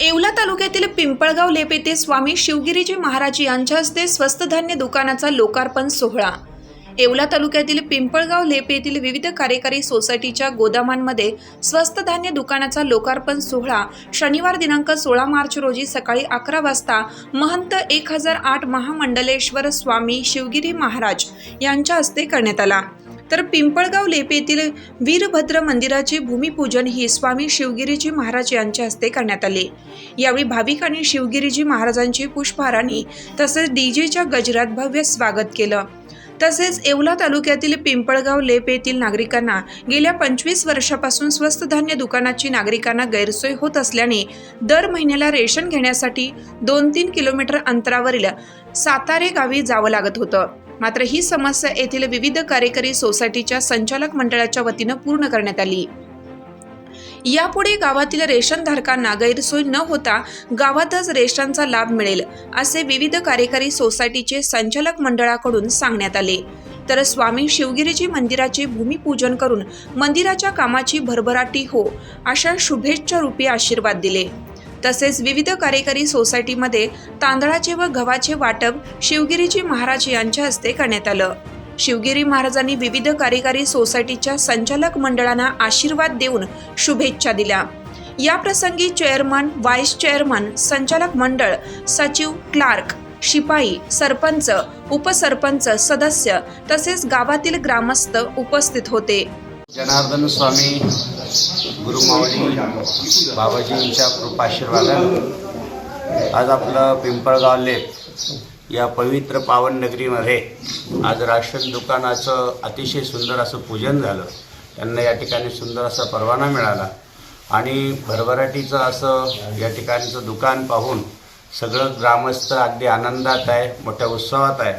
येवला तालुक्यातील पिंपळगाव लेप येथे स्वामी शिवगिरीजी महाराज यांच्या हस्ते स्वस्त धान्य दुकानाचा लोकार्पण सोहळा. येवला तालुक्यातील पिंपळगाव लेप येथील विविध कार्यकारी सोसायटीच्या गोदामांमध्ये स्वस्त धान्य दुकानाचा लोकार्पण सोहळा शनिवार दिनांक सोळा मार्च रोजी सकाळी अकरा वाजता महंत एक हजार आठ महामंडलेश्वर स्वामी शिवगिरी महाराज यांच्या हस्ते करण्यात आला. तर पिंपळगाव लेप येथील वीरभद्र मंदिराचे भूमिपूजन ही स्वामी शिवगिरीजी महाराज यांच्या हस्ते करण्यात आले. यावेळी भाविकांनी शिवगिरीजी महाराजांची पुष्पहारांनी तसेच डीजेच्या गजरात भव्य स्वागत केलं. तसेच येवला तालुक्यातील पिंपळगाव लेप येथील नागरिकांना गेल्या पंचवीस वर्षापासून स्वस्त धान्य दुकानाची नागरिकांना गैरसोय होत असल्याने दर महिन्याला रेशन घेण्यासाठी दोन तीन किलोमीटर अंतरावरील सातारे गावी जावं लागत होतं. मात्र ही समस्या येथील विविध कार्यकारी सोसायटीच्या संचालक मंडळाच्या वतीनं पूर्ण करण्यात आली. यापुढे गावातील रेशनधारकांना गैरसोय न होता गावातच रेशनचा लाभ मिळेल असे विविध कार्यकारी सोसायटीचे संचालक मंडळाकडून सांगण्यात आले. तर स्वामी शिवगिरीजी मंदिराचे भूमिपूजन करून मंदिराच्या कामाची भरभराटी हो अशा शुभेच्छा रूपी आशीर्वाद दिले. तसेच विविध कार्यकारी सोसायटीमध्ये तांदळाचे व गव्हाचे वाटप शिवगिरीजी महाराज यांच्या हस्ते करण्यात आलं. शिवगिरी महाराजांनी विविध कार्यकारी सोसायटीच्या संचालक मंडळांना आशीर्वाद देऊन शुभेच्छा दिल्या. या प्रसंगी चेअरमन व्हाईस चेअरमन संचालक मंडळ सचिव क्लार्क शिपाई सरपंच उपसरपंच सदस्य तसेच गावातील ग्रामस्थ उपस्थित होते. जनार्दन स्वामी गुरुमावली बाबाजींच्या कृपाशीर्वादानं आज आपलं पिंपळगाव लेप या पवित्र पावन नगरीमध्ये आज राशन दुकानाचं अतिशय सुंदर असं पूजन झालं. त्यांना या ठिकाणी सुंदर असा परवाना मिळाला. आणि भरभराटीचं असं या ठिकाणचं दुकान पाहून सगळं ग्रामस्थ अगदी आनंदात आहे मोठ्या उत्सवात आहे.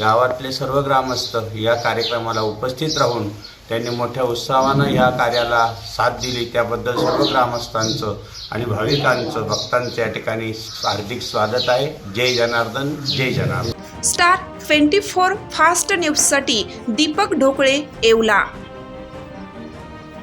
गावातले सर्व ग्रामस्थ या कार्यक्रमाला उपस्थित राहून त्यांनी मोठ्या उत्साहानं या कार्याला साथ दिली. त्याबद्दल सर्व ग्रामस्थांचं आणि भाविकांचं भक्तांचं या ठिकाणी हार्दिक स्वागत आहे. जय जनार्दन जय Janardan. Star twenty four fast न्यूजसाठी दीपक ढोकळे येवला.